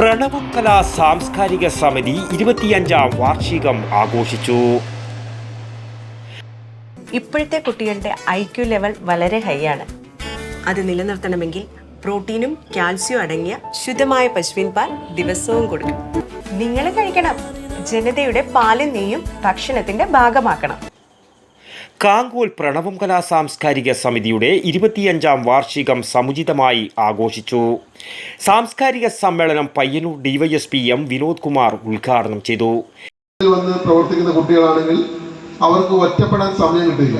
പ്രണവം കലാ സാംസ്കാരിക സമിതി ഇരുപത്തിയഞ്ചാം വാർഷികം ആഘോഷിച്ചു. ഇപ്പോഴത്തെ കുട്ടികളുടെ ഐ ക്യു ലെവൽ വളരെ ഹൈ ആണ്. അത് നിലനിർത്തണമെങ്കിൽ പ്രോട്ടീനും കാൽസ്യവും അടങ്ങിയ ശുദ്ധമായ പശുവിൻ പാൽ ദിവസവും കൊടുക്കും നിങ്ങൾ കഴിക്കണം. ജനതയുടെ പാലും നെയ്യും ഭക്ഷണത്തിന്റെ ഭാഗമാക്കണം. കാങ്കോൽ പ്രണവം കലാ സാംസ്കാരിക സമിതിയുടെ ഇരുപത്തിയഞ്ചാം വാർഷികം സമുചിതമായി ആഘോഷിച്ചു. സാംസ്കാരിക സമ്മേളനം Payyanur D Y S P M Vinod Kumar ഉദ്ഘാടനം ചെയ്തു. വന്ന് പ്രവർത്തിക്കുന്ന കുട്ടികളാണെങ്കിൽ അവർക്ക് ഒറ്റപ്പെടാൻ സമയം കിട്ടില്ല.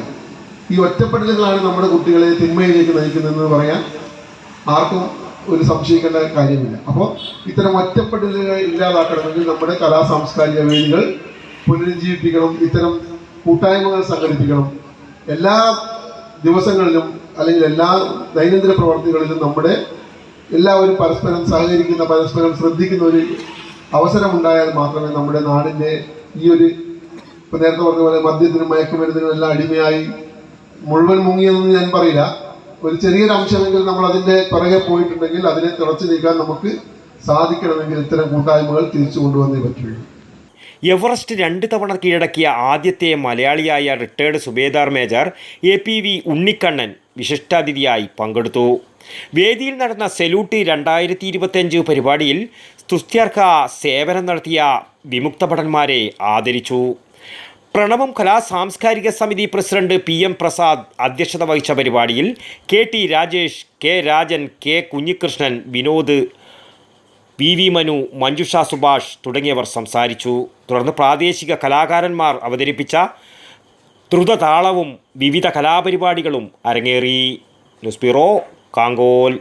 ഈ ഒറ്റപ്പെടലുകളാണ് നമ്മുടെ കുട്ടികളെ തിന്മയിലേക്ക് നയിക്കുന്നതെന്ന് പറയാൻ ആർക്കും ഒരു സംശയിക്കേണ്ട കാര്യമില്ല. അപ്പോൾ ഇത്തരം ഒറ്റപ്പെടലുകൾ ഇല്ലാതാക്കണമെങ്കിൽ നമ്മുടെ കലാ സാംസ്കാരിക വേദികൾ പുനരുജ്ജീവിപ്പിക്കണം. ഇത്തരം കൂട്ടായ്മകൾ സംഘടിപ്പിക്കണം. എല്ലാ ദിവസങ്ങളിലും അല്ലെങ്കിൽ എല്ലാ ദൈനംദിന പ്രവർത്തികളിലും നമ്മുടെ എല്ലാവരും പരസ്പരം സഹകരിക്കുന്ന പരസ്പരം ശ്രദ്ധിക്കുന്ന ഒരു അവസരമുണ്ടായാൽ മാത്രമേ നമ്മുടെ നാടിന്റെ ഈ ഒരു ഇപ്പം നേരത്തെ പറഞ്ഞ പോലെ മദ്യത്തിനും മയക്കുമരുന്നിനും എല്ലാം അടിമയായി മുഴുവൻ മുങ്ങിയതെന്ന് ഞാൻ പറയില്ല. ഒരു ചെറിയൊരു അംശമെങ്കിൽ നമ്മൾ അതിന്റെ പിറകെ പോയിട്ടുണ്ടെങ്കിൽ അതിനെ തിളച്ചു നീക്കാൻ നമുക്ക് സാധിക്കണമെങ്കിൽ ഇത്തരം കൂട്ടായ്മകൾ തിരിച്ചു കൊണ്ടുവന്നേ പറ്റുള്ളൂ. എവറസ്റ്റ് രണ്ട് തവണ കീഴടക്കിയ ആദ്യത്തെ മലയാളിയായ retired Subedar major A P V Unnikannan വിശിഷ്ടാതിഥിയായി പങ്കെടുത്തു. വേദിയിൽ നടന്ന സെലൂട്ട് രണ്ടായിരത്തി ഇരുപത്തിയഞ്ച് പരിപാടിയിൽ സ്തുത്യർഹ സേവനം നടത്തിയ വിമുക്ത ഭടന്മാരെ ആദരിച്ചു. പ്രണവം കലാ സാംസ്കാരിക സമിതി പ്രസിഡന്റ് പി എം പ്രസാദ് അധ്യക്ഷത വഹിച്ച പരിപാടിയിൽ K T Rajesh K Rajan K Kunhikrishnan Vinod V V Manu Manjusha Subhash തുടങ്ങിയവർ സംസാരിച്ചു തുടർന്ന് പ്രാദേശിക കലാകാരന്മാർ അവതരിപ്പിച്ച ദ്രുതതാളവും വിവിധ കലാപരിപാടികളും അരങ്ങേറി news bureau Kankol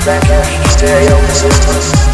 Back at. Stereo Resistance.